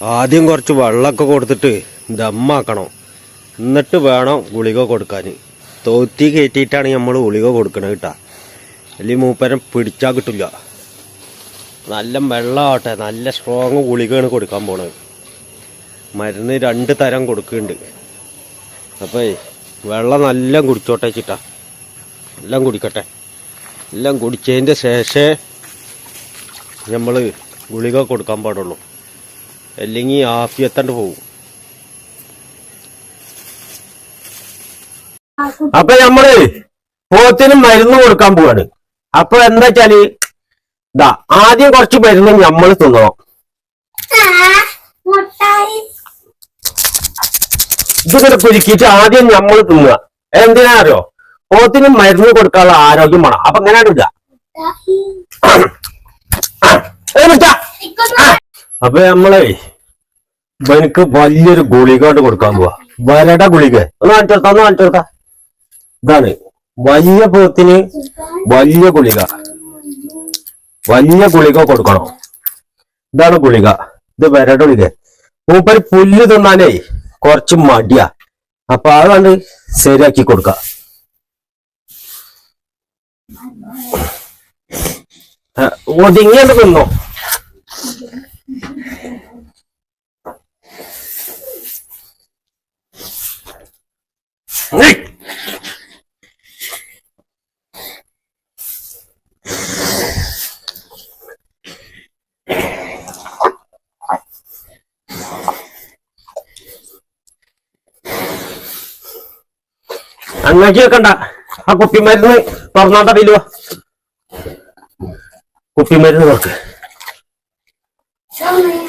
ആദ്യം കുറച്ച് വെള്ളമൊക്കെ കൊടുത്തിട്ട് ദമ്മാക്കണം എന്നിട്ട് വേണം ഗുളിക കൊടുക്കാൻ. തോത്തി കയറ്റിയിട്ടാണ് നമ്മൾ ഗുളിക കൊടുക്കണത് കേട്ടോ. അല്ലെങ്കിൽ മൂപ്പരം പിടിച്ചാൽ കിട്ടില്ല. നല്ല വെള്ളമാവട്ടെ നല്ല സ്ട്രോങ് ഗുളികയാണ് കൊടുക്കാൻ പോണത്. മരുന്ന് രണ്ട് തരം കൊടുക്കുന്നുണ്ട്. അപ്പോൾ വെള്ളം നല്ല കുടിച്ചോട്ടെ ചിട്ടാ. എല്ലാം കുടിക്കട്ടെ. എല്ലാം കുടിച്ചതിന്റെ ശേഷമേ നമ്മൾ ഗുളിക കൊടുക്കാൻ പാടുള്ളൂ. അല്ലെങ്കിൽ ആഫിയത്തണ്ട് പോകും. അപ്പൊ നമ്മൾ പോത്തിന് മരുന്ന് കൊടുക്കാൻ പോവാണ്. അപ്പൊ എന്താ വെച്ചാൽ ഇതാ ആദ്യം കുറച്ച് മരുന്ന് നമ്മൾ തിന്നണം. ഇതിങ്ങനെ കുരുക്കിയിട്ട് ആദ്യം നമ്മൾ തിന്നുക. എന്തിനാ അറിയോ? പോത്തിന് മരുന്ന് കൊടുക്കാനുള്ള ആരോഗ്യം വേണം. അപ്പൊ എങ്ങനെയാണ് ഇടുക. അപ്പൊ നമ്മളെ ഇവനക്ക് വലിയൊരു ഗുളിക കൊണ്ട് കൊടുക്കാൻ പോവാ. വരട ഗുളിക. ഒന്ന് കാണിച്ചോർത്താ ഒന്ന് കാണിച്ചോർത്താ ഇതാണ്. വലിയ പൂത്തിന് വലിയ ഗുളിക. വലിയ ഗുളിക കൊടുക്കണം. ഇതാണ് ഗുളിക. ഇത് വരട ഗുളിക. മൂപ്പര് പുല്ല് തിന്നാനേ കുറച്ച് മടിയാ. അപ്പൊ അത് കണ്ട് ശരിയാക്കി കൊടുക്ക. ഒതുങ്ങിയത് തിന്നോ? ഉം. അങ്ങാക്കി വെക്കണ്ട ആ കുപ്പിമരുന്ന് തുറന്നാട്ട വിലുവ കുപ്പിമരുന്ന് തുറക്ക് ഏയ്.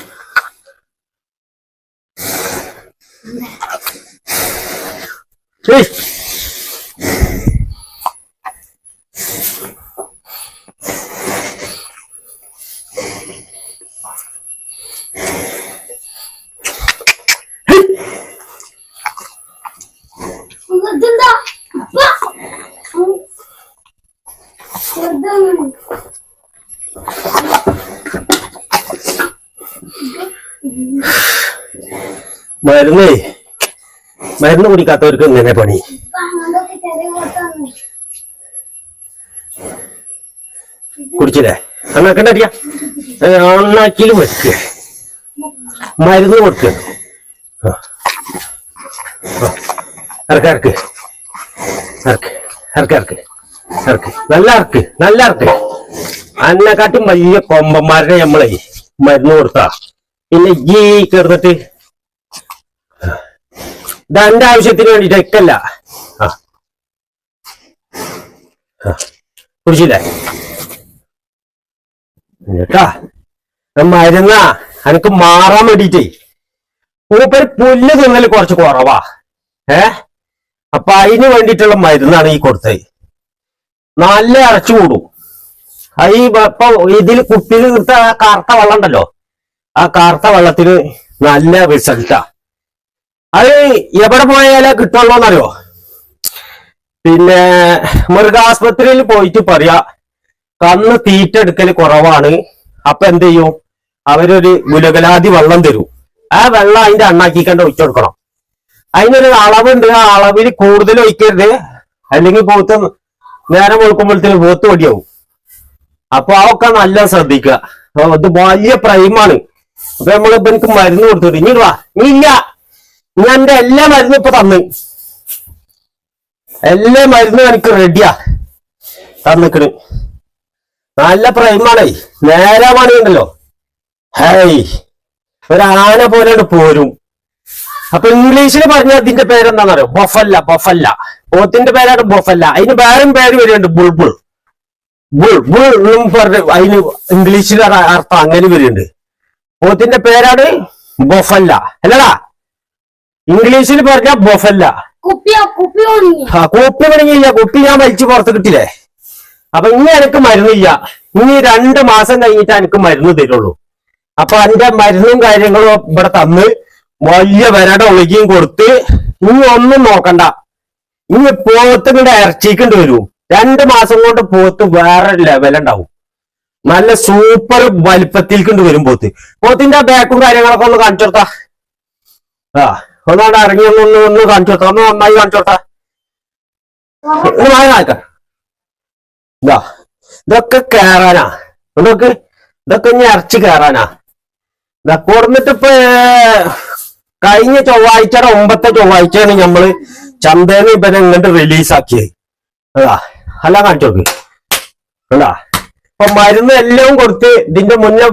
മരുന്നേ. മരുന്ന് കുടിക്കാത്തവർക്ക് ഇങ്ങനെ പണി. കുടിച്ചില്ലേ? അന്നാക്കണ്ട അറിയാ അണ്ണാക്കിൽ വെക്കുക മരുന്ന് കൊടുക്കുക. ഇറക്ക് ഇറക്ക്. ഇറക്ക് ഇറക്ക് ഇറക്ക്. ഇറക്ക്. നല്ല ഇറക്ക് നല്ല ഇറക്ക്. അന്നെക്കാട്ടും വലിയ കൊമ്പന്മാരുടെ നമ്മളെ മരുന്ന് കൊടുത്താ. പിന്നെ ഈ കിടന്നിട്ട് എന്റെ ആവശ്യത്തിന് വേണ്ടിട്ട് ആ. കുടിച്ചില്ലേ? മരുന്ന. എനിക്ക് മാറാൻ വേണ്ടിട്ടേ. മൂപ്പര് പുല്ല് തിന്നൽ കുറച്ച് കുറവാ. ഏ? അപ്പൊ അതിന് വേണ്ടിയിട്ടുള്ള മരുന്നാണ് ഈ കൊടുത്തത്. നല്ല ഇറച്ചു കൂടും. ഈ ഇപ്പൊ ഇതിൽ കുപ്പിയിൽ നിർത്ത ആ കറുത്ത വെള്ളം ഉണ്ടല്ലോ? ആ കറുത്ത വെള്ളത്തിന് നല്ല റിസൾട്ടാ അത് എവിടെ പോയാലേ കിട്ടുള്ളൂന്നറിയോ? പിന്നെ മൃഗാസ്പത്രിയിൽ പോയിട്ട് പറയാ കണ്ണ് തീറ്റ എടുക്കൽ കുറവാണ്. അപ്പൊ എന്ത് ചെയ്യും? അവരൊരു ഗുലകലാതി വെള്ളം തരും. ആ വെള്ളം അതിന്റെ അണ്ണാക്കിക്കണ്ട് ഒഴിച്ചു കൊടുക്കണം. അതിനൊരു അളവുണ്ട്. ആ അളവിൽ കൂടുതൽ ഒഴിക്കരുത്. അല്ലെങ്കിൽ പോത്ത് നേരം കൊടുക്കുമ്പോഴത്തേക്ക് പോത്ത് പൊടിയാവും. അപ്പൊ അതൊക്കെ നല്ല ശ്രദ്ധിക്കുക. ഇത് വലിയ പ്രൈമാണ്. അപ്പൊ നമ്മളിപ്പോ എനിക്ക് മരുന്ന് കൊടുത്തിട്ട് ഇനി വാ. നീ ഇല്ല. ഞാൻ എന്റെ എല്ലാ മരുന്നും ഇപ്പൊ തന്നു. എല്ലാ മരുന്നും എനിക്ക് റെഡിയാ തന്നിക്കണ്. നല്ല പ്രൈമാണേ നേരെ പണിയുണ്ടല്ലോ ഹേയ് ഒരാന പോലെ പോരും. അപ്പൊ ഇംഗ്ലീഷിൽ പറഞ്ഞ അതിന്റെ പേരെന്താണെന്നറിയോ ബൊഫല്ല ബൊഫല്ല. പോത്തിന്റെ പേരാണ് ബൊഫല്ല. അതിന് വേറെ പേര് വരുന്നുണ്ട് ബുൾബുൾ. ബുൾ ബുൾ എന്നും പറഞ്ഞ അതിന് ഇംഗ്ലീഷിൽ അർത്ഥം അങ്ങനെ വരുന്നുണ്ട് പോത്തിന്റെ പേരാണ് ബൊഫല്ല. അല്ലടാ ഇംഗ്ലീഷിൽ പറഞ്ഞ ബൊഫല്ല. ആ കുപ്പി പണിങ്ങില്ല കുപ്പി ഞാൻ വലിച്ചു പുറത്ത് കിട്ടില്ലേ? അപ്പൊ ഇനി എനിക്ക് മരുന്നില്ല. ഇനി രണ്ട് മാസം കഴിഞ്ഞിട്ട് എനിക്ക് മരുന്ന് തരുള്ളൂ. അപ്പൊ അതിന്റെ മരുന്നും കാര്യങ്ങളും ഇവിടെ തന്ന് വലിയ വരട ഒഴുകിയും കൊടുത്ത് ഇനി ഒന്നും നോക്കണ്ട. ഇനി പോത്ത് ഇങ്ങോട്ട് ഇറച്ചിക്കേണ്ടി വരും. രണ്ട് മാസം കൊണ്ട് പോത്ത് വേറെ ലെവലുണ്ടാവും നല്ല സൂപ്പർ വലിപ്പത്തിൽക്കൊണ്ട് വരും പോത്ത്. പോത്തിന്റെ ബാക്കും കാര്യങ്ങളൊക്കെ ഒന്ന് കാണിച്ചു കൊടുത്താ. ആ. ഒന്നാണ്ട് ഇറങ്ങി ഒന്ന് ഒന്ന് ഒന്ന് കാണിച്ചു കൊടുത്ത ഒന്ന് നന്നായി കാണിച്ചു കൊടുത്താ ഇതാ. ഇതൊക്കെ കേറാനാ. ഇതൊക്കെ ഇതൊക്കെ ഇനി ഇറച്ചി കേറാനാ. ഇതാ ഇപ്പൊ കഴിഞ്ഞ ചൊവ്വാഴ്ചയുടെ ഒമ്പത്തെ ചൊവ്വാഴ്ചയാണ് നമ്മൾ ചന്തേന്ന് ഇവനെ ഇങ്ങോട്ട് റിലീസ് ആക്കിയത് അതാ അല്ല കാണിച്ചു നോക്ക് അതാ അപ്പൊ മരുന്ന് എല്ലാം കൊടുത്ത് ഇതിന്റെ മുന്നേ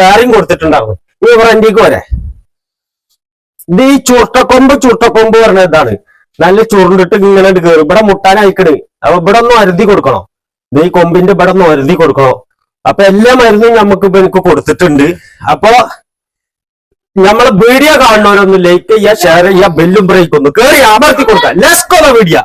വേറെയും കൊടുത്തിട്ടുണ്ടാവും ഈ ഫ്രണ്ടിക്ക് വരെ. ഇത് ഈ ചുരുട്ടക്കൊമ്പ് ചുരുട്ടക്കൊമ്പ് പറഞ്ഞ ഇതാണ്. നല്ല ചുരുണ്ടിട്ട് ഇങ്ങനെ കയറും ഇവിടെ മുട്ടാനായിക്കട് അപ്പൊ ഇവിടെ ഒന്ന് അരുതി കൊടുക്കണം. ഇത് ഈ കൊമ്പിന്റെ ഇവിടെ ഒന്ന് അരുതി കൊടുക്കണം. അപ്പൊ എല്ലാ മരുന്നും നമുക്ക് ഇപ്പൊ എനിക്ക് കൊടുത്തിട്ടുണ്ട്. അപ്പൊ നമ്മളെ വീഡിയോ കാണുന്നവരൊന്നും ലൈക്ക് ചെയ്യുക ഷെയർ ചെയ്യുക ബെല്ലും ബ്രേക്ക് ഒന്ന് കയറി അമർത്തി കൊടുക്കാം ലെസ്കോ വീഡിയോ